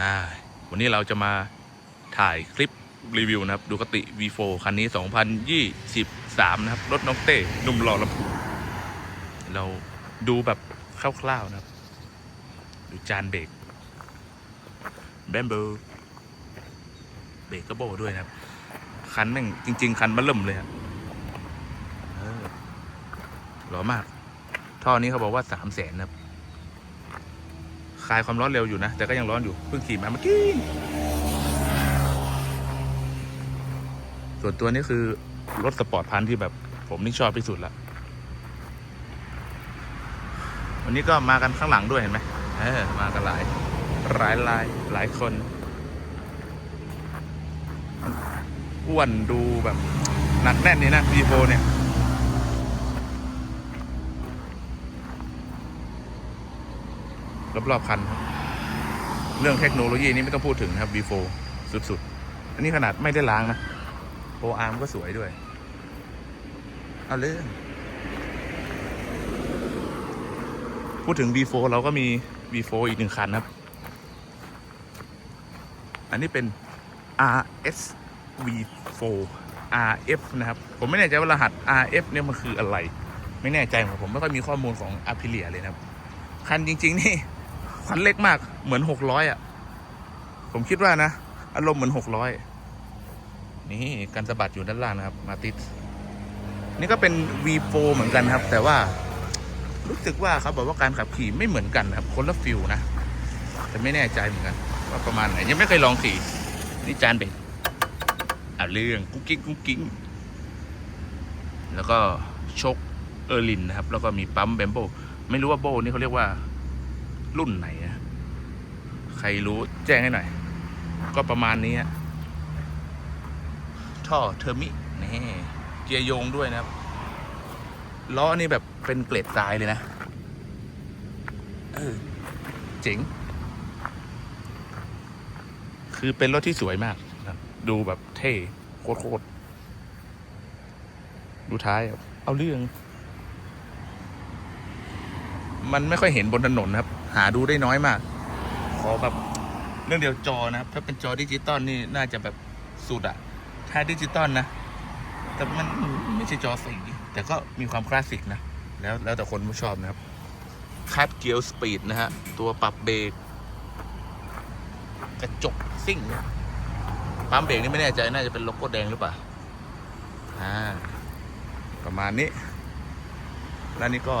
อ่าวันนี้เราจะมาถ่ายคลิปรีวิวนะครับดูกติ V4 คันนี้ 2023 นะครับ รถน้องเต้หนุ่มหล่อลำพูเราดูแบบคร่าวๆนะครับ ดูจานเบรกแบมเบอร์เบรกก็โบด้วยนะครับ คันแม่งจริง ๆ คันบัลเริ่มเลยครับหล่อมาก ท่อนี้เขาบอกว่าสามแสนนะครับ คลายความร้อนเร็วอยู่นะ แต่ก็ยังร้อนอยู่เพิ่งขี่มาเมื่อกี้ส่วนตัวนี้คือรถสปอร์ตพันธ์ที่แบบผมนี่ชอบที่สุดละวันนี้ก็มากันข้างหลังด้วยเห็นไหมเออมากันหลายหลายหลายหลายคนอ้วนดูแบบหนักแน่นนี่นะพีโฟเนี่ย รอบๆคันครับเรื่องเทคโนโลยีนี้ไม่ต้องพูดถึงนะครับ V4 สุดๆ อันนี้ขนาดไม่ได้ล้างนะโออาร์มก็สวยด้วย เอาเรื่องพูดถึง V4 เราก็มี V4 อีกหนึ่งคันครับ อันนี้เป็น RS V4 RF นะครับ ผมไม่แน่ใจว่ารหัส RF เนี่ยมันคืออะไร ไม่แน่ใจผมไม่ค่อยมีข้อมูลของ Aprilia เลยนะครับ คันจริง ๆ นี่ คันเล็กมาก เหมือนหกร้อยอะ ผมคิดว่านะ อารมณ์เหมือนหกร้อยนี่การสะบัดอยู่ด้านล่างนะครับ มาติดนี่ก็เป็น V4 เหมือนกันครับ แต่ว่ารู้สึกว่าเขาบอกว่าการขับขี่ไม่เหมือนกันนะครับ คนละฟิลนะ แต่ไม่แน่ใจเหมือนกัน ว่าประมาณไหน ยังไม่เคยลองขี่ นี่จานเบรกอะเรื่องกุ๊กกิ๊กกุ๊กกิ๊กแล้วก็ชกเออร์ลินนะครับ แล้วก็มีปั๊มแบมโบไม่รู้ว่าโบนี่เขาเรียกว่ารุ่นไหน ใครรู้แจ้งให้หน่อย ก็ประมาณนี้ฮะท่อเทอร์มินี่เกียร์โยงด้วยนะครับล้อนี่แบบเป็นเกรดทรายเลยนะเออเจ๋ง คือเป็นรถที่สวยมากนะดูแบบเท่โคตรๆดูท้าย เอาเรื่อง มันไม่ค่อยเห็นบนถนนครับ หาดูได้น้อยมาก ขอแบบเรื่องเดียวจอนะครับ ถ้าเป็นจอดิจิตอลนี่น่าจะแบบสุดอะถ้าดิจิตอลนะแต่มันไม่ใช่จอสีแต่ก็มีความคลาสสิกนะ แล้วแล้วแต่คนผู้ชอบนะครับคัดเกียร์สปีดนะฮะ ตัวปรับเบรกกระจกซิ่งปั๊มเบรกนี่ไม่แน่ใจน่าจะเป็นโลโก้แดงหรือเปล่าอ่า ประมาณนี้ แล้วนี่ก็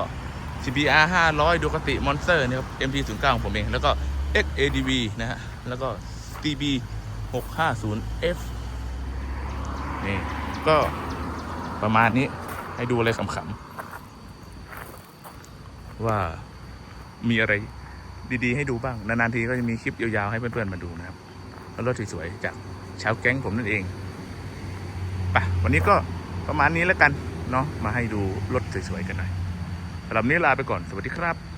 CBR 500ดูกติมอนสเตอร์นะครับ MT 0 9 ของผมเอง แล้วก็ XADV นะฮะ แล้วก็ TB 650F นี่ ก็ประมาณนี้ให้ดูอะไรขำๆ ว่ามีอะไรดีๆ ให้ดูบ้าง นานๆทีก็จะมีคลิปยาวๆ ให้เพื่อนๆ มาดูนะครับ รถสวยๆ จากชาวแก๊งผมนั่นเองไปวันนี้ก็ประมาณนี้แล้วกัน เนาะมาให้ดูรถสวยๆ กันหน่อยสำหรับนี้ลาไปก่อนสวัสดีครับ